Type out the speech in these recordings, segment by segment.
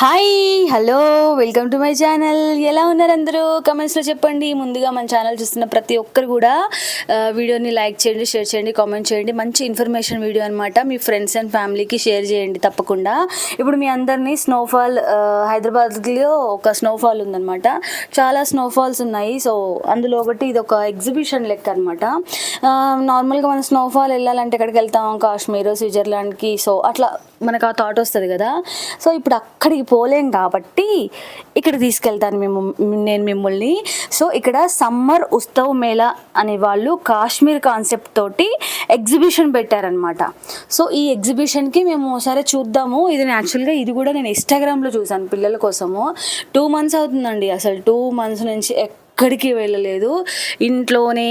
Hi hello welcome to my channel ఎలా ఉన్నారు అందరూ? కమెంట్స్లో చెప్పండి. ముందుగా మన ఛానల్ చూస్తున్న ప్రతి ఒక్కరు కూడా వీడియోని లైక్ చేయండి షేర్ చేయండి కామెంట్ చేయండి. మంచి ఇన్ఫర్మేషన్ వీడియో అనమాట మీ ఫ్రెండ్స్ అండ్ ఫ్యామిలీకి షేర్ చేయండి తప్పకుండా. ఇప్పుడు మీ అందరినీ స్నోఫాల్ హైదరాబాద్లో ఒక స్నోఫాల్ ఉందన్నమాట. చాలా స్నోఫాల్స్ ఉన్నాయి. సో అందులో ఒకటి ఇది ఒక ఎగ్జిబిషన్ లెక్క అనమాట నార్మల్గా మనం స్నోఫాల్ వెళ్ళాలంటే ఎక్కడికి వెళ్తాం? కాశ్మీర్ స్విట్జర్లాండ్కి. సో అట్లా మనకు ఆ థాట్ వస్తుంది కదా. సో ఇప్పుడు అక్కడికి పోలేం కాబట్టి ఇక్కడ తీసుకెళ్తాను మేము నేను మిమ్మల్ని. సో ఇక్కడ సమ్మర్ ఉత్సవ్ మేళా అనే వాళ్ళు కాశ్మీర్ కాన్సెప్ట్ తోటి ఎగ్జిబిషన్ పెట్టారనమాట సో ఈ ఎగ్జిబిషన్కి మేము సరే చూద్దాము. ఇది యాక్చువల్గా ఇది కూడా నేను ఇన్స్టాగ్రామ్లో చూసాను పిల్లల కోసము. టూ మంత్స్ అవుతుందండి అసలు. టూ మంత్స్ నుంచి ఎక్కడికి వెళ్ళలేదు. ఇంట్లోనే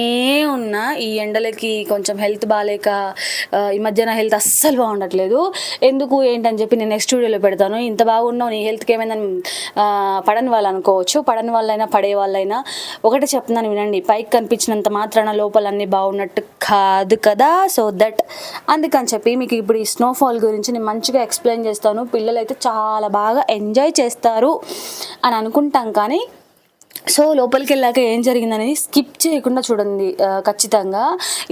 ఉన్న ఈ ఎండలకి కొంచెం హెల్త్ బాగాలేక ఈ మధ్యన హెల్త్ అస్సలు బాగుండట్లేదు. ఎందుకు ఏంటని చెప్పి నేను నెక్స్ట్ వీడియోలో పెడతాను. ఇంత బాగున్నావు నీ హెల్త్కి ఏమైందని పడని వాళ్ళు అనుకోవచ్చు పడని వాళ్ళైనా పడే వాళ్ళైనా ఒకటే చెప్తున్నాను వినండి. పైకి కనిపించినంత మాత్రాన లోపల అన్నీ బాగున్నట్టు కాదు కదా? సో దట్ అందుకని చెప్పి మీకు ఇప్పుడు ఈ స్నోఫాల్ గురించి నేను మంచిగా ఎక్స్ప్లెయిన్ చేస్తాను. పిల్లలు అయితే చాలా బాగా ఎంజాయ్ చేస్తారు అని అనుకుంటాం కానీ సో లోపలికి వెళ్ళాక ఏం జరిగిందనేది స్కిప్ చేయకుండా చూడండి ఖచ్చితంగా.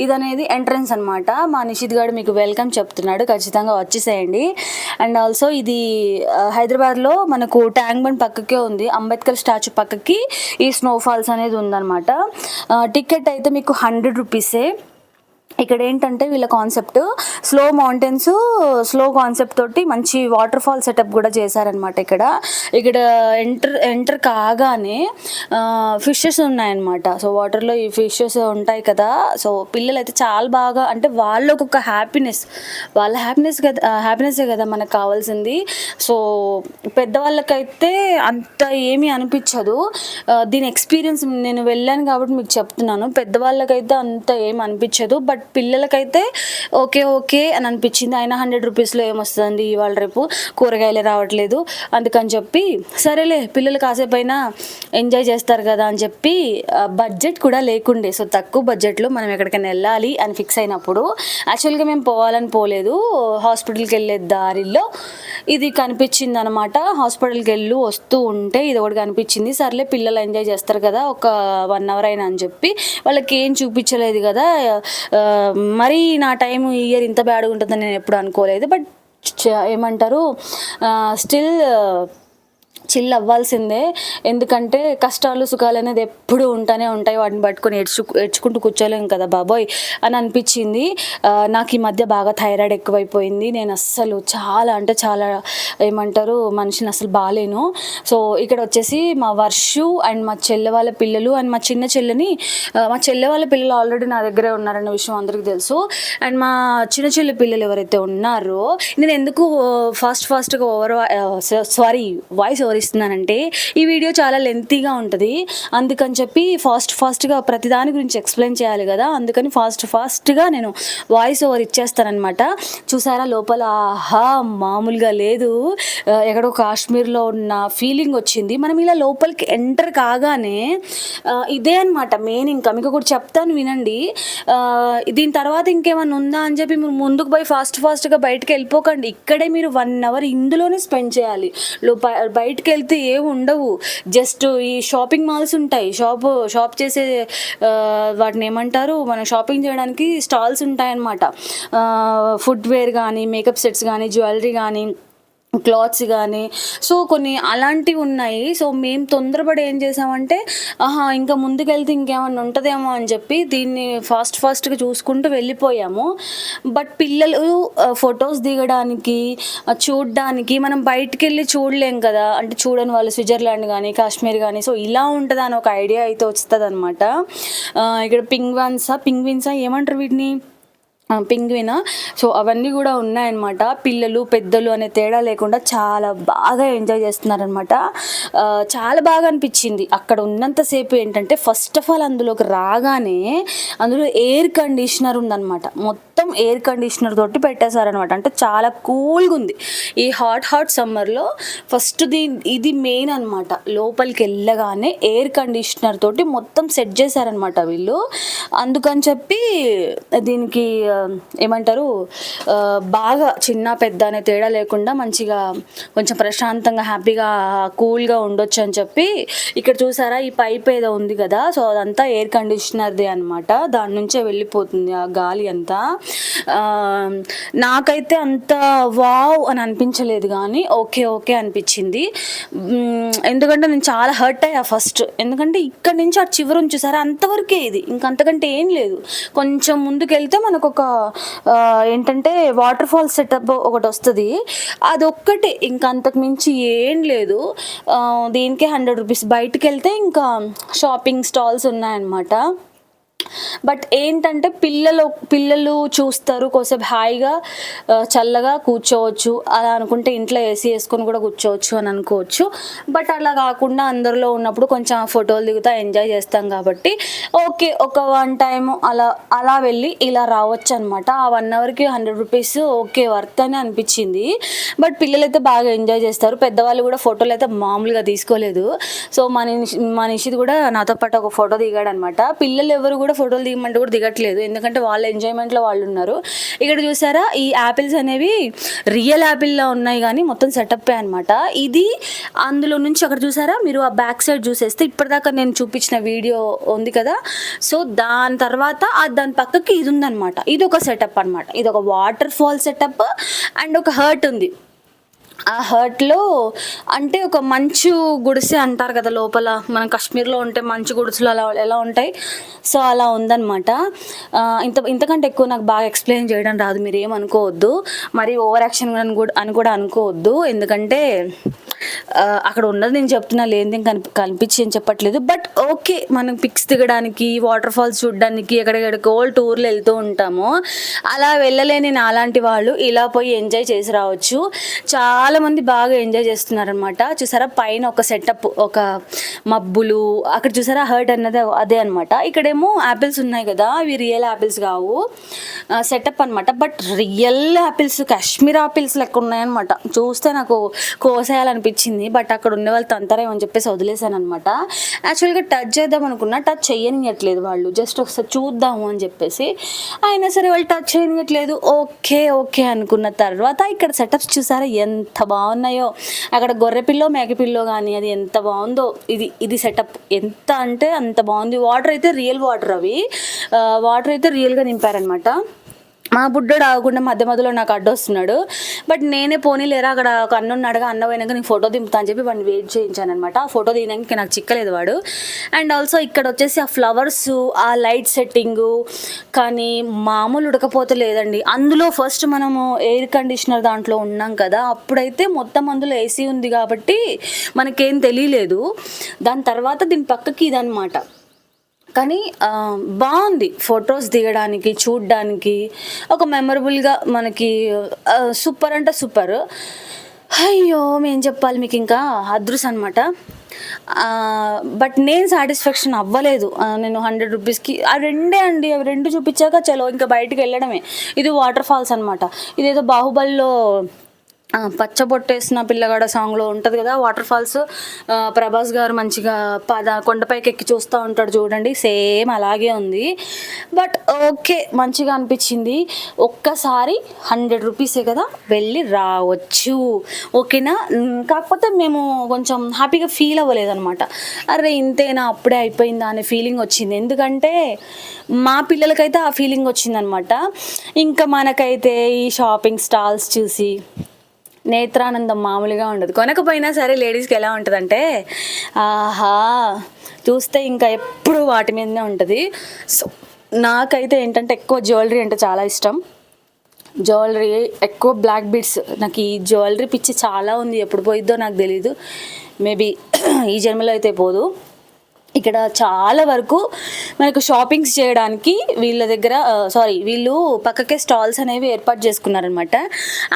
ఇది అనేది ఎంట్రన్స్ అనమాట మా నిషిత్ గారు మీకు వెల్కమ్ చెప్తున్నాడు. ఖచ్చితంగా వచ్చేసేయండి. అండ్ ఆల్సో ఇది హైదరాబాద్లో మనకు ట్యాంక్ బండ్ పక్కకే ఉంది. అంబేద్కర్ స్టాచ్యూ పక్కకి ఈ స్నోఫాల్స్ అనేది ఉందన్నమాట. టికెట్ అయితే మీకు హండ్రెడ్ రూపీసే. ఇక్కడ ఏంటంటే వీళ్ళ concept snow mountains snow concept తోటి మంచి వాటర్ ఫాల్ సెటప్ కూడా చేశారనమాట ఇక్కడ. ఇక్కడ ఎంటర్ ఎంటర్ కాగానే ఫిషెస్ ఉన్నాయన్నమాట. సో వాటర్లో ఈ ఫిషెస్ ఉంటాయి కదా. సో పిల్లలు అయితే చాలా బాగా అంటే వాళ్ళకు ఒక హ్యాపీనెస్ వాళ్ళ హ్యాపీనెస్ కదా హ్యాపీనెస్సే కదా మనకు కావాల్సింది. సో పెద్దవాళ్ళకైతే అంత ఏమీ అనిపించదు. దీని ఎక్స్పీరియన్స్ నేను వెళ్ళాను కాబట్టి మీకు చెప్తున్నాను. పెద్దవాళ్ళకైతే అంత ఏమి అనిపించదు. బట్ పిల్లలకైతే ఓకే ఓకే అని అనిపించింది. అయినా హండ్రెడ్ రూపీస్లో ఏమొస్తుంది ఇవాళ రేపు? కూరగాయలే రావట్లేదు. అందుకని చెప్పి సరేలే పిల్లలు కాసేపు అయినా ఎంజాయ్ చేస్తారు కదా అని చెప్పి బడ్జెట్ కూడా లేకుండే. సో తక్కువ బడ్జెట్లో మనం ఎక్కడికైనా వెళ్ళాలి అని ఫిక్స్ అయినప్పుడు యాక్చువల్గా మేము పోవాలని పోలేదు. హాస్పిటల్కి వెళ్ళే దారిలో ఇది కనిపించింది అనమాట హాస్పిటల్కి వెళ్ళి వస్తూ ఉంటే ఇది ఒకటి కనిపించింది. సర్లే పిల్లలు ఎంజాయ్ చేస్తారు కదా ఒక వన్ అవర్ అయినా అని చెప్పి వాళ్ళకి ఏం చూపించలేదు కదా మరీ నా టైం ఇయర్ ఇంత బ్యాడ్గా ఉంటుందని నేను ఎప్పుడు అనుకోలేదు. బట్ ఏమంటారు స్టిల్ చిల్ అవ్వాల్సిందే. ఎందుకంటే కష్టాలు సుఖాలు అనేది ఎప్పుడు ఉంటానే ఉంటాయి. వాటిని పట్టుకొని ఏడ్చు ఏడ్చుకుంటూ కూర్చోలేం కదా బాబోయ్ అని అనిపించింది. నాకు ఈ మధ్య బాగా థైరాయిడ్ ఎక్కువైపోయింది. నేను అస్సలు చాలా అంటే చాలా ఏమంటారు మనిషిని అసలు బాగాలేను సో ఇక్కడ వచ్చేసి మా వర్షు అండ్ మా చెల్లె వాళ్ళ పిల్లలు అండ్ మా చిన్న చెల్లెని మా చెల్లె వాళ్ళ పిల్లలు ఆల్రెడీ నా దగ్గరే ఉన్నారన్న విషయం అందరికీ తెలుసు. అండ్ మా చిన్న చెల్లె పిల్లలు ఎవరైతే ఉన్నారో నేను ఎందుకు ఫాస్ట్ ఫాస్ట్గా ఓవర్ సారీ వాయిస్ ఓవర్ సంపాదిస్తున్నానంటే ఈ వీడియో చాలా లెంతీగా ఉంటుంది. అందుకని చెప్పి ఫాస్ట్ ఫాస్ట్గా ప్రతిదాని గురించి ఎక్స్ప్లెయిన్ చేయాలి కదా. అందుకని ఫాస్ట్ ఫాస్ట్గా నేను వాయిస్ ఓవర్ ఇచ్చేస్తానమాట చూసారా లోపల? ఆహా మామూలుగా లేదు. ఎక్కడో కాశ్మీర్లో ఉన్న ఫీలింగ్ వచ్చింది. మనం ఇలా లోపలికి ఎంటర్ కాగానే ఇదే అనమాట మెయిన్ ఇంకా. మీకు ఒకటి చెప్తాను వినండి. దీని తర్వాత ఇంకేమైనా ఉందా అని చెప్పి మీరు ముందుకు పోయి ఫాస్ట్ ఫాస్ట్గా బయటకు వెళ్ళిపోకండి. ఇక్కడే మీరు వన్ అవర్ ఇందులోనే స్పెండ్ చేయాలి. లో బయటకు వెళ్తే ఏవి ఉండవు. జస్ట్ ఈ షాపింగ్ మాల్స్ ఉంటాయి. షాప్ షాప్ చేసే వాటిని ఏమంటారు? మనం షాపింగ్ చేయడానికి స్టాల్స్ ఉంటాయన్నమాట. ఫుడ్ వేర్ కానీ మేకప్ సెట్స్ కానీ జ్యువెలరీ కానీ క్లాత్స్ కానీ సో కొన్ని అలాంటివి ఉన్నాయి. సో మేము తొందరపడి ఏం చేసామంటే ఆహా ఇంకా ముందుకెళ్తే ఇంకేమన్నా ఉంటుందేమో అని చెప్పి దీన్ని ఫాస్ట్ ఫాస్ట్గా చూసుకుంటూ వెళ్ళిపోయాము. బట్ పిల్లలు ఫొటోస్ దిగడానికి చూడడానికి మనం బయటికి వెళ్ళి చూడలేం కదా. అంటే చూడని వాళ్ళు స్విట్జర్లాండ్ కానీ కాశ్మీర్ కానీ సో ఇలా ఉంటుంది అని ఒక ఐడియా అయితే వస్తుంది అనమాట ఇక్కడ పింగ్వాన్సా పింగ్విన్సా ఏమంటారు వీటిని? పింగ్వినా. సో అవన్నీ కూడా ఉన్నాయన్నమాట. పిల్లలు పెద్దలు అనే తేడా లేకుండా చాలా బాగా ఎంజాయ్ చేస్తున్నారనమాట చాలా బాగా అనిపించింది. అక్కడ ఉన్నంతసేపు ఏంటంటే ఫస్ట్ ఆఫ్ ఆల్ అందులోకి రాగానే అందులో ఎయిర్ కండిషనర్ ఉందన్నమాట. మొత్తం మొత్తం ఎయిర్ కండిషనర్ తోటి పెట్టేశారనమాట అంటే చాలా కూల్గా ఉంది. ఈ హాట్ హాట్ సమ్మర్లో ఫస్ట్ దీ ఇది మెయిన్ అనమాట లోపలికి వెళ్ళగానే ఎయిర్ కండిషనర్ తోటి మొత్తం సెట్ చేశారనమాట వీళ్ళు. అందుకని చెప్పి దీనికి ఏమంటారు బాగా చిన్న పెద్ద అనే తేడా లేకుండా మంచిగా కొంచెం ప్రశాంతంగా హ్యాపీగా కూల్గా ఉండొచ్చు అని చెప్పి ఇక్కడ చూసారా ఈ పైప్ ఏదో ఉంది కదా. సో అదంతా ఎయిర్ కండిషనర్ది అనమాట దాని నుంచే వెళ్ళిపోతుంది ఆ గాలి అంతా. నాకైతే అంత వావ్ అని అనిపించలేదు కానీ ఓకే ఓకే అనిపించింది. ఎందుకంటే నేను చాలా హర్ట్ అయ్యా ఫస్ట్ ఎందుకంటే ఇక్కడ నుంచి ఆ చివరి నుంచి సరే అంతవరకే ఇది. ఇంకంతకంటే ఏం లేదు. కొంచెం ముందుకెళ్తే మనకు ఒక ఏంటంటే వాటర్ ఫాల్ సెటప్ ఒకటి వస్తుంది. అది ఒక్కటే మించి ఏం లేదు. ఆ, దీనికే హండ్రెడ్ రూపీస్ బయటకు వెళ్తే ఇంకా షాపింగ్ స్టాల్స్ ఉన్నాయన్నమాట. బట్ ఏంటంటే పిల్లలు పిల్లలు చూస్తారు కొంచెం హాయిగా చల్లగా కూర్చోవచ్చు. అలా అనుకుంటే ఇంట్లో ఏసీ వేసుకొని కూడా కూర్చోవచ్చు అని అనుకోవచ్చు. బట్ అలా కాకుండా అందరిలో ఉన్నప్పుడు కొంచెం ఫోటోలు దిగుతా ఎంజాయ్ చేస్తాం కాబట్టి ఓకే ఒక వన్ టైం అలా అలా వెళ్ళి ఇలా రావచ్చు అనమాట ఆ వన్ అవర్కి హండ్రెడ్ రూపీస్ ఓకే వర్త్ అని అనిపించింది. బట్ పిల్లలు అయితే బాగా ఎంజాయ్ చేస్తారు. పెద్దవాళ్ళు కూడా ఫోటోలు అయితే మామూలుగా తీసుకోలేదు. సో మన మనిషిది కూడా నాతో పాటు ఒక ఫోటో దిగాడు అనమాట పిల్లలు ఎవరు కూడా ఫోటోలు దిగమంటే కూడా దిగట్లేదు. ఎందుకంటే వాళ్ళ ఎంజాయ్మెంట్లో వాళ్ళు ఉన్నారు. ఇక్కడ చూసారా ఈ యాపిల్స్ అనేవి రియల్ యాపిల్లా ఉన్నాయి కానీ మొత్తం సెటప్ అనమాట ఇది అందులో నుంచి అక్కడ చూసారా మీరు ఆ బ్యాక్ సైడ్ చూసేస్తే ఇప్పటిదాకా నేను చూపించిన వీడియో ఉంది కదా. సో దాని తర్వాత దాని పక్కకి ఇది ఉందన్నమాట. ఇది ఒక సెటప్ అనమాట ఇది ఒక వాటర్ ఫాల్ సెటప్ అండ్ ఒక హర్ట్ ఉంది. ఆ హర్ట్లో అంటే ఒక మంచు గుడిసె అంటారు కదా లోపల మన కాశ్మీర్లో ఉంటే మంచు గుడిసెలు అలా ఎలా ఉంటాయి? సో అలా ఉందన్నమాట. ఇంత ఇంతకంటే ఎక్కువ నాకు బాగా ఎక్స్ప్లెయిన్ చేయడం రాదు మీరు ఏమనుకోవద్దు. మరి ఓవర్ యాక్షన్ అని కూడా అని కూడా అనుకోవద్దు. ఎందుకంటే అక్కడ ఉన్నది నేను చెప్తున్నా లేనిదేం కనిపి కనిపించి అని చెప్పట్లేదు. బట్ ఓకే మనం పిక్స్ దిగడానికి వాటర్ ఫాల్స్ చూడడానికి ఎక్కడెక్కడికో టూర్లు వెళ్తూ ఉంటాము. అలా వెళ్ళలేని నాలాంటి వాళ్ళు ఇలా పోయి ఎంజాయ్ చేసి రావచ్చు. చాలా మంది బాగా ఎంజాయ్ చేస్తున్నారనమాట చూసారా? పైన ఒక సెటప్ ఒక మబ్బులు అక్కడ చూసారా? హర్ట్ అన్నది అదే అనమాట ఇక్కడేమో యాపిల్స్ ఉన్నాయి కదా? అవి రియల్ యాపిల్స్ కావు. సెటప్ అనమాట but real apples Kashmir apples లెక్క ఉన్నాయన్నమాట. చూస్తే నాకు కోసేయాలనిపించింది. బట్ అక్కడ ఉన్న వాళ్ళు తంతరేమని అని చెప్పేసి వదిలేసాను అనమాట యాక్చువల్గా టచ్ చేద్దాం అనుకున్నా టచ్ చేయనియట్లేదు వాళ్ళు. జస్ట్ ఒకసారి చూద్దాము అని చెప్పేసి అయినా సరే వాళ్ళు టచ్ చేయనియట్లేదు. ఓకే ఓకే అనుకున్న తర్వాత ఇక్కడ సెటప్స్ చూసారా? ఎంత ఎంత బాగున్నాయో. అక్కడ గొర్రె పిల్లో కానీ అది ఎంత బాగుందో ఇది ఇది సెటప్ ఎంత అంటే అంత బాగుంది. వాటర్ అయితే రియల్ వాటర్ అవి. వాటర్ అయితే రియల్గా నింపారనమాట మా బుడ్డోడు ఆగకుండా మధ్య మధ్యలో నాకు అడ్డొస్తున్నాడు. బట్ నేనే పోనీ లేరా అక్కడ ఒక అన్న ఉన్నాడుగా అన్న పోయినాక నేను ఫోటో దింపుతా అని చెప్పి వాడిని వెయిట్ చేయించాను అనమాట ఆ ఫోటో తీయడానికి నాకు చిక్కలేదు వాడు. అండ్ ఆల్సో ఇక్కడ వచ్చేసి ఆ ఫ్లవర్స్ ఆ లైట్ సెట్టింగు కానీ మామూలు ఉడకపోతే లేదండి. అందులో ఫస్ట్ మనము ఎయిర్ కండిషనర్ దాంట్లో ఉన్నాం కదా అప్పుడైతే మొత్తం అందులో ఏసీ ఉంది కాబట్టి మనకేం తెలియలేదు. దాని తర్వాత దీని పక్కకి ఇదనమాట కానీ బాగుంది ఫొటోస్ దిగడానికి చూడడానికి. ఒక మెమరబుల్గా మనకి సూపర్ అంటే సూపర్. అయ్యో ఏం చెప్పాలి మీకు ఇంకా అదృస్ అనమాట బట్ నేను సాటిస్ఫాక్షన్ అవ్వలేదు. నేను హండ్రెడ్ రూపీస్కి ఆ రెండే అండి అవి రెండు చూపించాక చలో ఇంకా బయటికి వెళ్ళడమే. ఇది వాటర్ ఫాల్స్ అనమాట ఇదేదో బాహుబలిలో పచ్చబొట్టేసిన పిల్లగాడ సాంగ్లో ఉంటుంది కదా వాటర్ ఫాల్స్ ప్రభాస్ గారు మంచిగా పద కొండపైకి ఎక్కి చూస్తూ ఉంటాడు చూడండి సేమ్ అలాగే ఉంది. బట్ ఓకే మంచిగా అనిపించింది. ఒక్కసారి హండ్రెడ్ రూపీసే కదా వెళ్ళి రావచ్చు. ఓకేనా? కాకపోతే మేము కొంచెం హ్యాపీగా ఫీల్ అవ్వలేదన్నమాట. అరే ఇంతేనా? అప్పుడే అయిపోయిందా అనే ఫీలింగ్ వచ్చింది. ఎందుకంటే మా పిల్లలకైతే ఆ ఫీలింగ్ వచ్చిందనమాట ఇంకా మనకైతే ఈ షాపింగ్ స్టాల్స్ చూసి నేత్రానందం మామూలుగా ఉండదు. కొనకపోయినా సరే లేడీస్కి ఎలా ఉంటుందంటే ఆహా చూస్తే ఇంకా ఎప్పుడు వాటి మీదనే ఉంటుంది. సో నాకైతే ఏంటంటే ఎక్కువ జ్యువెలరీ అంటే చాలా ఇష్టం. జ్యువెలరీ ఎక్కువ బ్లాక్ బీడ్స్ నాకు ఈ జ్యువెలరీ పిచ్చి చాలా ఉంది. ఎప్పుడు పోయిద్దో నాకు తెలీదు. మేబీ ఈ జన్మలో అయితే పోదు. ఇక్కడ చాలా వరకు మనకు షాపింగ్స్ చేయడానికి వీళ్ళ దగ్గర సారీ వీళ్ళు పక్కకే స్టాల్స్ అనేవి ఏర్పాటు చేసుకున్నారనమాట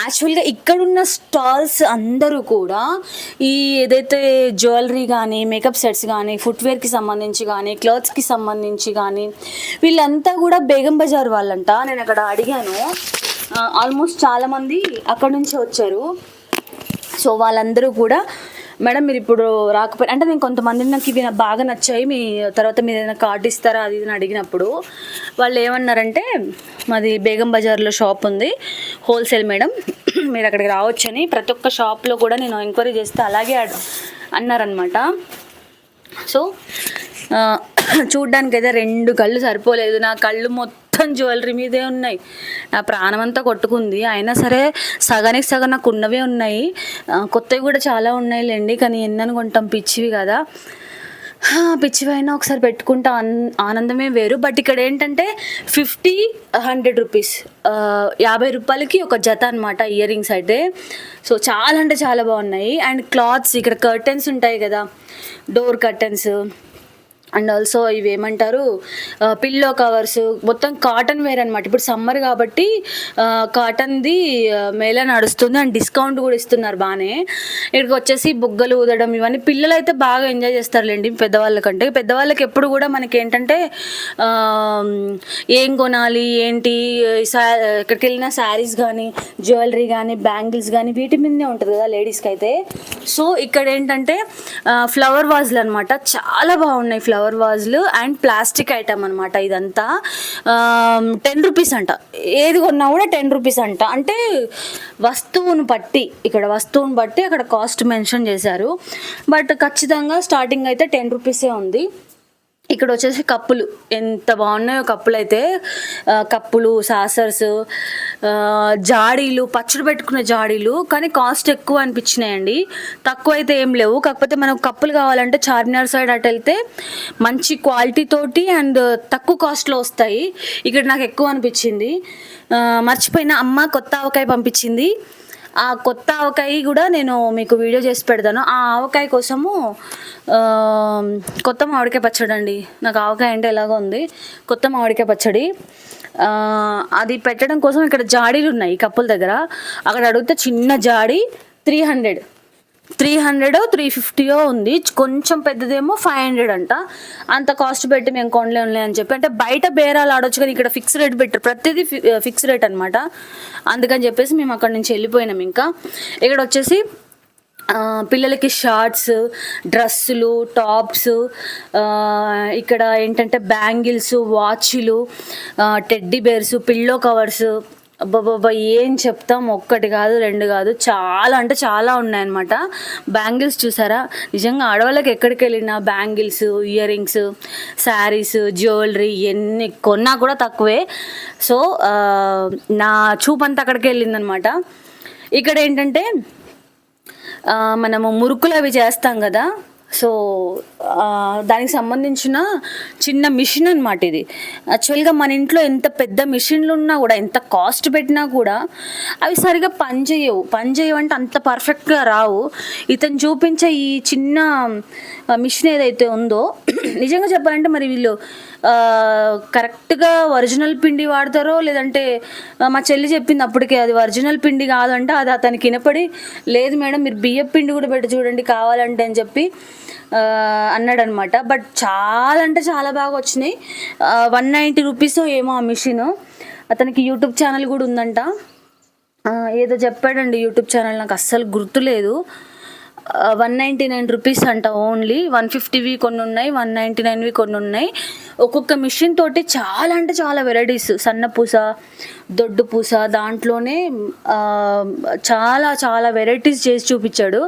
యాక్చువల్గా ఇక్కడున్న స్టాల్స్ అందరూ కూడా ఈ ఏదైతే జ్యువెలరీ కానీ మేకప్ సెట్స్ కానీ ఫుట్వేర్కి సంబంధించి కానీ క్లాత్స్కి సంబంధించి కానీ వీళ్ళంతా కూడా బేగం బజార్ వాళ్ళంట. నేను అక్కడ అడిగాను. ఆల్మోస్ట్ చాలామంది అక్కడ నుంచి వచ్చారు. సో వాళ్ళందరూ కూడా మేడం మీరు ఇప్పుడు రాకపోయి అంటే నేను కొంతమంది నాకు ఇవి నాకు బాగా నచ్చాయి. మీ తర్వాత మీరు ఏదైనా కార్డు ఇస్తారా? అది ఇది అని అడిగినప్పుడు వాళ్ళు ఏమన్నారంటే మాది బేగం బజార్లో షాప్ ఉంది. హోల్సేల్ మేడం మీరు అక్కడికి రావచ్చని ప్రతి ఒక్క షాప్లో కూడా నేను ఎంక్వైరీ చేస్తే అలాగే అన్నారనమాట సో ఆ, చూడ్డానికి అయితే రెండు కళ్ళు సరిపోలేదు. నా కళ్ళు మొత్తం మొత్తం జ్యువెలరీ మీదే ఉన్నాయి. నా ప్రాణం అంతా కొట్టుకుంది. అయినా సరే సగానికి సగం నాకు ఉన్నవే ఉన్నాయి. కొత్తవి కూడా చాలా ఉన్నాయిలేండి. కానీ ఎన్నని కొంటాం పిచ్చివి కదా. పిచ్చివైనా పిచ్చివి అయినా ఒకసారి పెట్టుకుంటా ఆనందమే వేరు. బట్ ఇక్కడ ఏంటంటే ఫిఫ్టీ హండ్రెడ్ రూపీస్. యాభై రూపాయలకి ఒక జత అనమాట ఇయర్ రింగ్స్ అయితే. సో చాలా అంటే చాలా బాగున్నాయి. అండ్ క్లాత్స్ ఇక్కడ కర్టెన్స్ ఉంటాయి కదా. Door curtains. అండ్ ఆల్సో ఇవి ఏమంటారు పిల్లో కవర్స్ మొత్తం కాటన్ వేర్ అనమాట ఇప్పుడు సమ్మర్ కాబట్టి కాటన్ది మేళ నడుస్తుంది అండ్ డిస్కౌంట్ కూడా ఇస్తున్నారు బాగానే ఇక్కడికి వచ్చేసి బుగ్గలు ఊదడం ఇవన్నీ పిల్లలు అయితే బాగా ఎంజాయ్ చేస్తారులేండి పెద్దవాళ్ళకంటే. పెద్దవాళ్ళకి ఎప్పుడు కూడా మనకి ఏంటంటే ఏం కొనాలి ఏంటి సా వెళ్ళిన శారీస్ కానీ జ్యువెలరీ కానీ బ్యాంగిల్స్ కానీ వీటి మీదనే ఉంటుంది కదా లేడీస్కి అయితే. సో ఇక్కడ ఏంటంటే ఫ్లవర్ వాజ్లు అనమాట చాలా బాగున్నాయి ఫ్లవర్ వాజ్లు అండ్ ప్లాస్టిక్ ఐటమ్ అనమాట ఇదంతా. టెన్ రూపీస్ అంట. ఏది కొన్నా కూడా టెన్ రూపీస్ అంట. అంటే వస్తువును బట్టి ఇక్కడ వస్తువును బట్టి అక్కడ కాస్ట్ మెన్షన్ చేశారు. బట్ ఖచ్చితంగా స్టార్టింగ్ అయితే టెన్ రూపీసే ఉంది. ఇక్కడ వచ్చేసి కప్పులు. ఎంత బాగున్నాయో కప్పులు అయితే కప్పులు సాసర్స్ జాడీలు పచ్చడి పెట్టుకునే జాడీలు కానీ కాస్ట్ ఎక్కువ అనిపించినాయండి. తక్కువ అయితే ఏం లేవు. కాకపోతే మనకు కప్పులు కావాలంటే చార్మినార్ సైడ్ అటు వెళ్తే మంచి క్వాలిటీ తోటి అండ్ తక్కువ కాస్ట్లో వస్తాయి. ఇక్కడ నాకు ఎక్కువ అనిపించింది. మర్చిపోయిన అమ్మ కొత్త ఆవకాయ పంపించింది. ఆ కొత్త ఆవకాయ కూడా నేను మీకు వీడియో చేసి పెడతాను. ఆ ఆవకాయ కోసము కొత్త మామిడికాయ పచ్చడి అండి. నాకు ఆవకాయ అంటే ఎలాగో ఉంది. కొత్త మామిడికాయ పచ్చడి. అది పెట్టడం కోసం ఇక్కడ జాడీలు ఉన్నాయి కప్పుల దగ్గర. అక్కడ అడిగితే చిన్న జాడీ three hundred. Three hundred three ఫిఫ్టీయో ఉంది. కొంచెం పెద్దదేమో ఫైవ్ హండ్రెడ్ అంట. అంత కాస్ట్ పెట్టి మేము కొనలేములే అని చెప్పి. అంటే బయట బేరాలు ఆడొచ్చు కానీ ఇక్కడ ఫిక్స్ రేట్ పెట్టారు. ప్రతిదీ ఫిక్స్ రేట్ అనమాట అందుకని చెప్పేసి మేము అక్కడ నుంచి వెళ్ళిపోయినాం ఇంకా. ఇక్కడ వచ్చేసి పిల్లలకి షార్ట్స్ డ్రెస్సులు టాప్స్ ఇక్కడ ఏంటంటే బ్యాంగిల్స్ వాచ్లు టెడ్డీ బేర్స్ పిల్లో కవర్స్ అబ్బాబాబా ఏం చెప్తాం? ఒక్కటి కాదు రెండు కాదు చాలా అంటే చాలా ఉన్నాయన్నమాట. బ్యాంగిల్స్ చూసారా? నిజంగా ఆడవాళ్ళకి ఎక్కడికి వెళ్ళినా bangles earrings saris jewellery ఎన్ని కొన్నా కూడా తక్కువే. సో నా చూపంతా అక్కడికి వెళ్ళిందనమాట ఇక్కడ ఏంటంటే మనము మురుకులు అవి చేస్తాం కదా సో దానికి సంబంధించిన చిన్న మిషన్ అనమాట ఇది. యాక్చువల్గా మన ఇంట్లో ఎంత పెద్ద మిషన్లు ఉన్నా కూడా ఎంత కాస్ట్ పెట్టినా కూడా అవి సరిగా పనిచేయవు. పనిచేయవు అంటే అంత పర్ఫెక్ట్గా రావు. ఇతను చూపించే ఈ చిన్న మిషన్ ఏదైతే ఉందో నిజంగా చెప్పాలంటే మరి వీళ్ళు కరెక్ట్గా ఒరిజినల్ పిండి వాడతారో లేదంటే మా చెల్లి చెప్పింది అప్పటికే అది ఒరిజినల్ పిండి కాదంటే అది అతనికి వినపడి లేదు మేడం మీరు బియ్యం పిండి కూడా పెట్టి చూడండి కావాలంటే అని చెప్పి అన్నాడు అనమాట బట్ చాలా అంటే చాలా బాగా వచ్చినాయి. వన్ నైంటీ రూపీస్ ఏమో ఆ మిషన్. అతనికి యూట్యూబ్ ఛానల్ కూడా ఉందంట. ఏదో చెప్పాడండి యూట్యూబ్ ఛానల్ నాకు అస్సలు గుర్తులేదు. వన్ నైంటీ నైన్ రూపీస్ అంట ఓన్లీ వన్ ఫిఫ్టీవి కొన్ని ఉన్నాయి వన్ నైంటీ నైన్వి కొన్ని ఉన్నాయి ఒక్కొక్క మిషన్ తోటి చాలా అంటే చాలా వెరైటీస్ సన్న పూస దొడ్డు పూస దాంట్లోనే చాలా చాలా వెరైటీస్ చేసి చూపించాడు.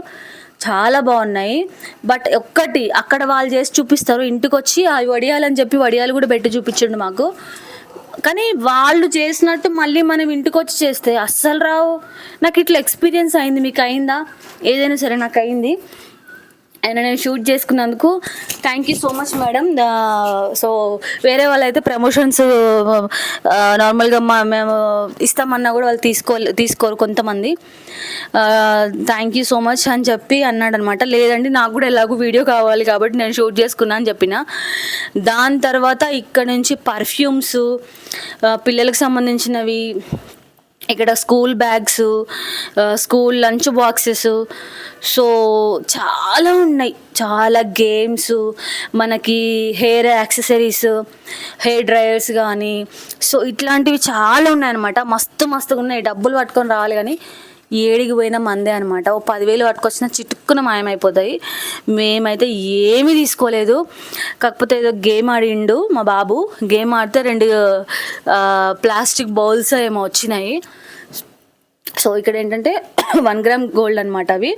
చాలా బాగున్నాయి. బట్ ఒక్కటి అక్కడ వాళ్ళు చేసి చూపిస్తారు. ఇంటికి వచ్చి అవి వడియాలని చెప్పి వడియాలు కూడా పెట్టి చూపించండు మాకు. కానీ వాళ్ళు చేసినట్టు మళ్ళీ మనం ఇంటికి వచ్చి చేస్తే అస్సలు రావు. నాకు ఇట్లా ఎక్స్పీరియన్స్ అయింది మీకు అయిందా ఏదైనా సరే నాకు అయింది ఆయన నేను షూట్ చేసుకున్నందుకు thank you so much madam so వేరే వాళ్ళైతే ప్రమోషన్స్ నార్మల్గా మా మేము ఇస్తామన్నా కూడా వాళ్ళు తీసుకో తీసుకోరు కొంతమంది. థ్యాంక్ యూ సో మచ్ అని చెప్పి అన్నాడు అనమాట లేదండి నాకు కూడా ఎలాగో వీడియో కావాలి కాబట్టి నేను షూట్ చేసుకున్నా అని చెప్పిన. దాని తర్వాత ఇక్కడ నుంచి పర్ఫ్యూమ్స్ పిల్లలకు సంబంధించినవి ఇక్కడ school bags school lunch boxes. So చాలా ఉన్నాయి. చాలా గేమ్స్ మనకి హెయిర్ యాక్సెసరీస్ హెయిర్ డ్రైయర్స్ కానీ సో ఇట్లాంటివి చాలా ఉన్నాయన్నమాట. మస్తు మస్తుగా ఉన్నాయి డబ్బులు పట్టుకొని రావాలి కానీ ఏడికి పోయినా మందే అనమాట ఓ పదివేలు పట్టుకొచ్చిన చిటుక్కున మాయమైపోతాయి. మేమైతే ఏమీ తీసుకోలేదు. కాకపోతే ఏదో గేమ్ ఆడిండు మా బాబు. గేమ్ ఆడితే రెండు ప్లాస్టిక్ బౌల్స్ ఏమో వచ్చినాయి. సో ఇక్కడ ఏంటంటే వన్ గ్రామ్ గోల్డ్ అనమాట అవి.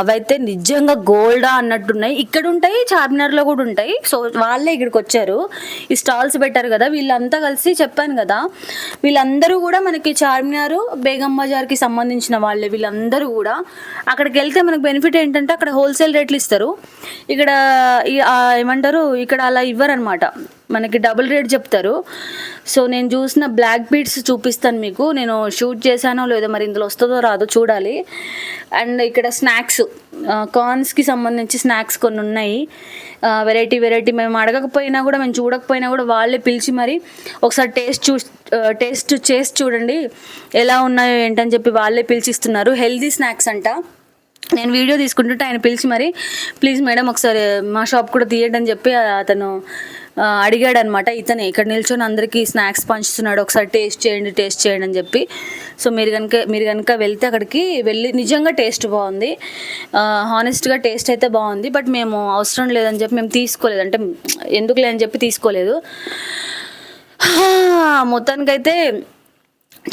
అవైతే నిజంగా గోల్డా అన్నట్టున్నాయి. ఇక్కడ ఉంటాయి చార్మినార్లో కూడా ఉంటాయి. సో వాళ్ళే ఇక్కడికి వచ్చారు ఈ స్టాల్స్ పెట్టారు కదా వీళ్ళంతా కలిసి చెప్పాను కదా. వీళ్ళందరూ కూడా మనకి చార్మినార్ బేగం బజార్కి సంబంధించిన వాళ్ళే వీళ్ళందరూ కూడా. అక్కడికి వెళ్తే మనకు బెనిఫిట్ ఏంటంటే అక్కడ హోల్సేల్ రేట్లు ఇస్తారు. ఇక్కడ ఏమంటారు ఇక్కడ అలా ఇవ్వరనమాట మనకి డబుల్ రేట్ చెప్తారు. సో నేను చూసిన బ్లాక్ బీడ్స్ చూపిస్తాను మీకు. నేను షూట్ చేశానో లేదో మరి ఇందులో వస్తుందో రాదో చూడాలి. అండ్ ఇక్కడ స్నాక్స్ కార్న్స్కి సంబంధించి స్నాక్స్ కొన్ని ఉన్నాయి. వెరైటీ వెరైటీ మేము అడగకపోయినా కూడా మేము చూడకపోయినా కూడా వాళ్ళే పిలిచి మరి ఒకసారి టేస్ట్ చూ టేస్ట్ చేసి చూడండి. ఎలా ఉన్నాయో ఏంటని చెప్పి వాళ్ళే పిలిచిస్తున్నారు హెల్దీ స్నాక్స్ అంట. నేను వీడియో తీసుకుంటుంటే ఆయన పిలిచి మరి ప్లీజ్ మేడం ఒకసారి మా షాప్ కూడా తీయండి అని చెప్పి అతను అడిగాడనమాట అడిగాడు అనమాట ఇతనే ఇక్కడ నిల్చొని అందరికీ స్నాక్స్ పంచుతున్నాడు ఒకసారి టేస్ట్ చేయండి టేస్ట్ చేయండి అని చెప్పి. సో మీరు కనుక మీరు కనుక వెళ్తే అక్కడికి వెళ్ళి నిజంగా టేస్ట్ బాగుంది. హానెస్ట్గా టేస్ట్ అయితే బాగుంది బట్ మేము అవసరం లేదని చెప్పి మేము తీసుకోలేదు. అంటే ఎందుకు లేదని చెప్పి తీసుకోలేదు. మొత్తానికైతే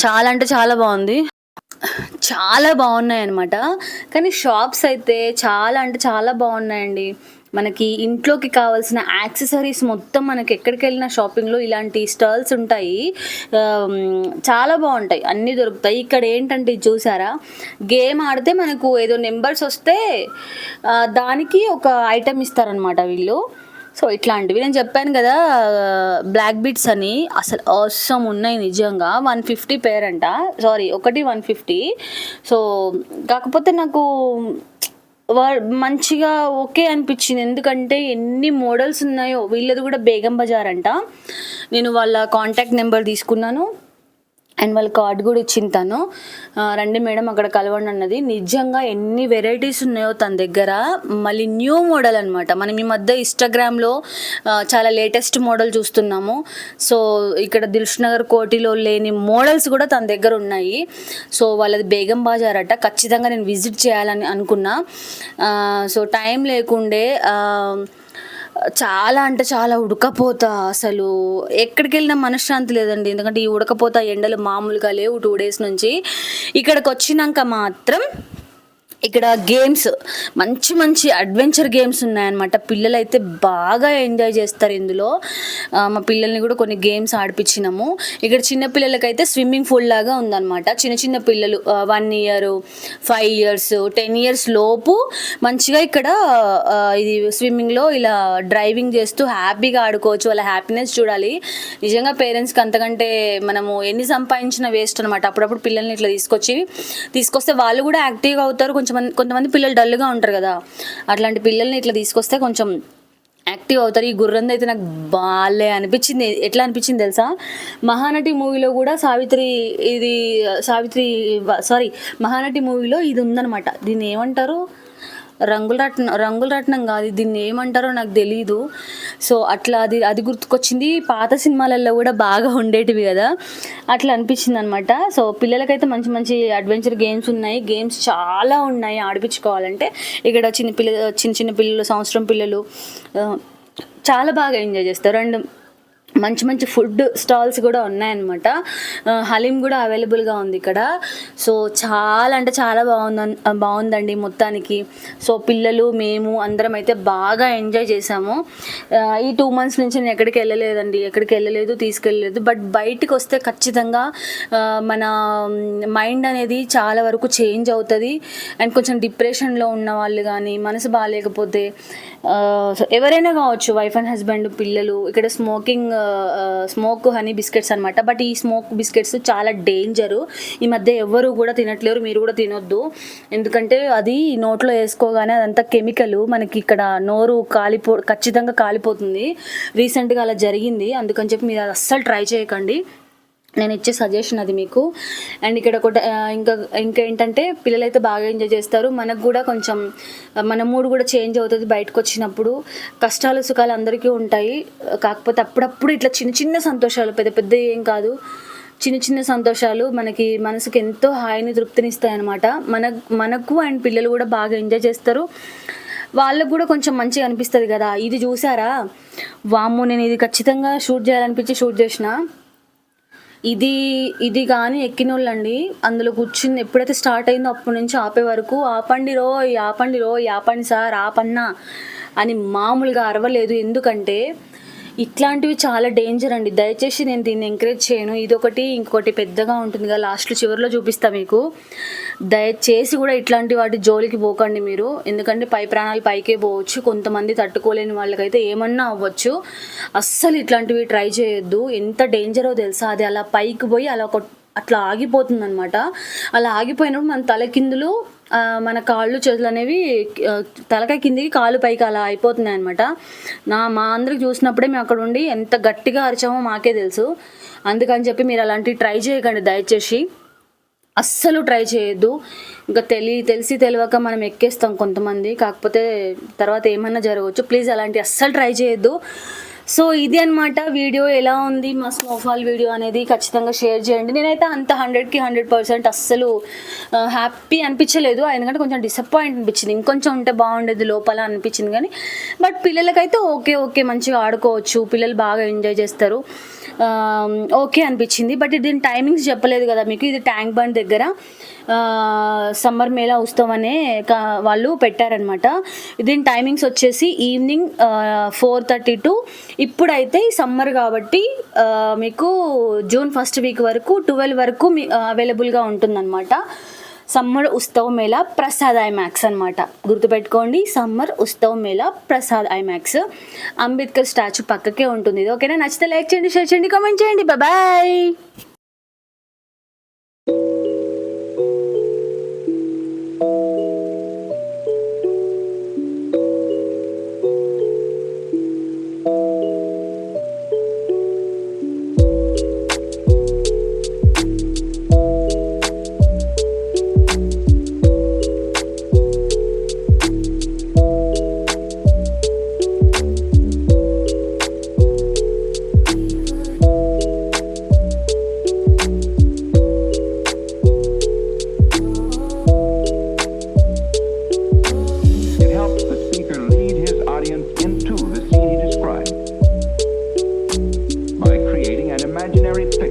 చాలా అంటే చాలా బాగుంది. చాలా బాగున్నాయి అనమాట కానీ షాప్స్ అయితే చాలా అంటే చాలా బాగున్నాయండి. మనకి ఇంట్లోకి కావాల్సిన యాక్సెసరీస్ మొత్తం మనకి ఎక్కడికి వెళ్ళినా షాపింగ్లో ఇలాంటి స్టాల్స్ ఉంటాయి. చాలా బాగుంటాయి. అన్నీ దొరుకుతాయి. ఇక్కడ ఏంటంటే చూసారా? గేమ్ ఆడితే మనకు ఏదో నెంబర్స్ వస్తే దానికి ఒక ఐటెం ఇస్తారనమాట వీళ్ళు. సో ఇట్లాంటివి. నేను చెప్పాను కదా బ్లాక్ బీట్స్ అని. అసలు అవసరం ఉన్నాయి నిజంగా. వన్ ఫిఫ్టీ పేర్ అంట సారీ ఒకటి వన్ ఫిఫ్టీ. సో కాకపోతే నాకు మంచిగా ఓకే అనిపించింది. ఎందుకంటే ఎన్ని మోడల్స్ ఉన్నాయో వీళ్ళది కూడా బేగం బజార్ అంట. నేను వాళ్ళ కాంటాక్ట్ నెంబర్ తీసుకున్నాను. అండ్ వాళ్ళ కార్డు కూడా ఇచ్చింది తను. రండి మేడం అక్కడ కలవండి అన్నది. నిజంగా ఎన్ని వెరైటీస్ ఉన్నాయో తన దగ్గర. మళ్ళీ న్యూ మోడల్ అనమాట మనం ఈ మధ్య ఇన్స్టాగ్రామ్లో చాలా లేటెస్ట్ మోడల్ చూస్తున్నాము. సో ఇక్కడ దిల్ష్ నగర్ కోటిలో లేని మోడల్స్ కూడా తన దగ్గర ఉన్నాయి. సో వాళ్ళది బేగం బాజార్ అట. ఖచ్చితంగా నేను విజిట్ చేయాలని అనుకున్నా. సో టైం లేకుండే చాలా అంటే చాలా ఉడకపోత అసలు. ఎక్కడికి వెళ్ళినా మనశ్శాంతి లేదండి. ఎందుకంటే ఈ ఉడకపోత ఎండలు మామూలుగా లేవు టూ డేస్ నుంచి. ఇక్కడికి వచ్చినాక మాత్రం ఇక్కడ గేమ్స్ మంచి మంచి అడ్వెంచర్ గేమ్స్ ఉన్నాయన్నమాట. పిల్లలు అయితే బాగా ఎంజాయ్ చేస్తారు ఇందులో. మా పిల్లల్ని కూడా కొన్ని గేమ్స్ ఆడిపించినాము ఇక్కడ చిన్న పిల్లలకైతే స్విమ్మింగ్ పూల్ లాగా ఉందన్నమాట. చిన్న చిన్న పిల్లలు one year five years ten years లోపు మంచిగా ఇక్కడ ఇది స్విమ్మింగ్లో ఇలా డ్రైవింగ్ చేస్తూ హ్యాపీగా ఆడుకోవచ్చు. వాళ్ళ హ్యాపీనెస్ చూడాలి. నిజంగా పేరెంట్స్కి అంతకంటే మనము ఎన్ని సంపాదించిన వేస్ట్ అనమాట అప్పుడప్పుడు పిల్లల్ని ఇట్లా తీసుకొచ్చి తీసుకొస్తే వాళ్ళు కూడా యాక్టివ్గా అవుతారు. కొంచెం కొంచెం కొంతమంది పిల్లలు డల్గా ఉంటారు కదా. అట్లాంటి పిల్లల్ని ఇట్లా తీసుకొస్తే కొంచెం యాక్టివ్ అవుతారు. ఈ గుర్రంది అయితే నాకు బాలే అనిపించింది. ఎట్లా అనిపించింది తెలుసా? మహానటి మూవీలో కూడా సావిత్రి ఇది సావిత్రి సారీ మహానటి మూవీలో ఇది ఉందన్నమాట. దీన్ని ఏమంటారు? రంగుల రత్నం రంగుల రత్నం కాదు. దీన్ని ఏమంటారో నాకు తెలీదు. సో అట్లా అది అది గుర్తుకొచ్చింది. పాత సినిమాలలో కూడా బాగా ఉండేటివి కదా. అట్లా అనిపించింది అనమాట సో పిల్లలకైతే మంచి మంచి అడ్వెంచర్ గేమ్స్ ఉన్నాయి. గేమ్స్ చాలా ఉన్నాయి ఆడిపించుకోవాలంటే. ఇక్కడ చిన్న పిల్ల చిన్న చిన్న పిల్లలు సంవత్సరం పిల్లలు చాలా బాగా ఎంజాయ్ చేస్తారు. అండ్ మంచి మంచి ఫుడ్ స్టాల్స్ కూడా ఉన్నాయన్నమాట. హలీం కూడా అవైలబుల్గా ఉంది ఇక్కడ. సో చాలా అంటే చాలా బాగుంది బాగుందండి మొత్తానికి. సో పిల్లలు మేము అందరం అయితే బాగా ఎంజాయ్ చేసాము. ఈ టూ మంత్స్ నుంచి నేను ఎక్కడికి వెళ్ళలేదండి. ఎక్కడికి వెళ్ళలేదు తీసుకెళ్ళలేదు. బట్ బయటికి వస్తే ఖచ్చితంగా మన మైండ్ అనేది చాలా వరకు చేంజ్ అవుతుంది. అండ్ కొంచెం డిప్రెషన్లో ఉన్న వాళ్ళు కానీ మనసు బాగాలేకపోతే ఎవరైనా కావచ్చు వైఫ్ అండ్ హస్బెండ్ పిల్లలు ఇక్కడ స్మోకింగ్ స్మోక్ హనీ బిస్కెట్స్ అనమాట బట్ ఈ స్మోక్ బిస్కెట్స్ చాలా డేంజరు ఈ మధ్య ఎవరు కూడా తినట్లేరు మీరు కూడా తినొద్దు. ఎందుకంటే అది నోట్లో వేసుకోగానే అదంతా కెమికల్ మనకి ఇక్కడ నోరు కాలిపో ఖచ్చితంగా కాలిపోతుంది. రీసెంట్గా అలా జరిగింది. అందుకని చెప్పి మీరు అది అస్సలు ట్రై చేయకండి. నేను ఇచ్చే సజెషన్ అది మీకు. అండ్ ఇక్కడ ఒక ఇంకా ఇంకా ఏంటంటే పిల్లలైతే బాగా ఎంజాయ్ చేస్తారు. మనకు కూడా కొంచెం మన మూడు కూడా చేంజ్ అవుతుంది బయటకు వచ్చినప్పుడు. కష్టాలు సుఖాలు అందరికీ ఉంటాయి. కాకపోతే అప్పుడప్పుడు ఇట్లా చిన్న చిన్న సంతోషాలు పెద్ద పెద్ద ఏం కాదు. చిన్న చిన్న సంతోషాలు మనకి మనసుకి ఎంతో హాయిని తృప్తినిస్తాయి అనమాట మన మనకు అండ్ పిల్లలు కూడా బాగా ఎంజాయ్ చేస్తారు. వాళ్ళకు కూడా కొంచెం మంచిగా అనిపిస్తుంది కదా. ఇది చూసారా? వామ్మో నేను ఇది ఖచ్చితంగా షూట్ చేయాలనిపించి షూట్ చేసిన. ఇది ఇది కానీ ఎక్కినోళ్ళండి. అందులో కూర్చుని ఎప్పుడైతే స్టార్ట్ అయిందో అప్పటి నుంచి ఆపే వరకు ఆపండి రో ఆపండి రో ఆపండి సార్ ఆపన్నా అని మామూలుగా అరవలేదు. ఎందుకంటే ఇట్లాంటివి చాలా డేంజర్ అండి. దయచేసి నేను దీన్ని ఎంకరేజ్ చేయను. ఇదొకటి ఇంకొకటి పెద్దగా ఉంటుంది కదా లాస్ట్లో చివరిలో చూపిస్తా మీకు. దయచేసి కూడా ఇట్లాంటి వాటి జోలికి పోకండి మీరు. ఎందుకంటే పై ప్రాణాలు పైకే పోవచ్చు. కొంతమంది తట్టుకోలేని వాళ్ళకైతే ఏమన్నా అవ్వచ్చు. అస్సలు ఇట్లాంటివి ట్రై చేయొద్దు. ఎంత డేంజరో తెలుసా? అది అలా పైకి పోయి అలా కొట్- అట్లా ఆగిపోతుంది అనమాట అలా ఆగిపోయినప్పుడు మన తలకిందులు మన కాళ్ళు చేతులు అనేవి తలకాయ కిందికి కాలు పైకి అలా అయిపోతున్నాయి అనమాట నా మా అందరికి చూసినప్పుడే మేము అక్కడ ఉండి ఎంత గట్టిగా అరిచామో మాకే తెలుసు. అందుకని చెప్పి మీరు అలాంటివి ట్రై చేయకండి దయచేసి. అస్సలు ట్రై చేయొద్దు. ఇంకా తెలి తెలిసి తెలియక మనం ఎక్కేస్తాం కొంతమంది. కాకపోతే తర్వాత ఏమన్నా జరగవచ్చు. ప్లీజ్ అలాంటి అస్సలు ట్రై చేయొద్దు. సో ఇది అన్నమాట వీడియో ఎలా ఉంది మా స్నోఫాల్ వీడియో అనేది ఖచ్చితంగా షేర్ చేయండి. నేనైతే అంత హండ్రెడ్కి హండ్రెడ్ పర్సెంట్ అస్సలు హ్యాపీ అనిపించలేదు. ఎందుకంటే కొంచెం డిసప్పాయింట్ అనిపించింది. ఇంకొంచెం ఉంటే బాగుండేది లోపల అనిపించింది కానీ బట్ పిల్లలకైతే ఓకే ఓకే మంచిగా ఆడుకోవచ్చు. పిల్లలు బాగా ఎంజాయ్ చేస్తారు. ఓకే అనిపించింది. బట్ దీని టైమింగ్స్ చెప్పలేదు కదా మీకు. ఇది ట్యాంక్ బండ్ దగ్గర. సమ్మర్ మేళా ఉత్సవం అనే వాళ్ళు పెట్టారనమాట దీని టైమింగ్స్ వచ్చేసి ఈవినింగ్ ఫోర్ థర్టీ టు ఇప్పుడైతే సమ్మర్ కాబట్టి మీకు జూన్ ఫస్ట్ వీక్ వరకు ట్వెల్వ్ వరకు మీ అవైలబుల్గా ఉంటుందన్నమాట. సమ్మర్ ఉత్సవ మేళా ప్రసాద్ ఐమాక్స్ అనమాట గుర్తుపెట్టుకోండి సమ్మర్ ఉత్సవ మేళా ప్రసాద్ ఐమాక్స్. అంబేద్కర్ స్టాచ్యూ పక్కకే ఉంటుంది. ఇది ఓకేనా? నచ్చితే లైక్ చేయండి షేర్ చేయండి కామెంట్ చేయండి. బాయ్! Imaginary picture.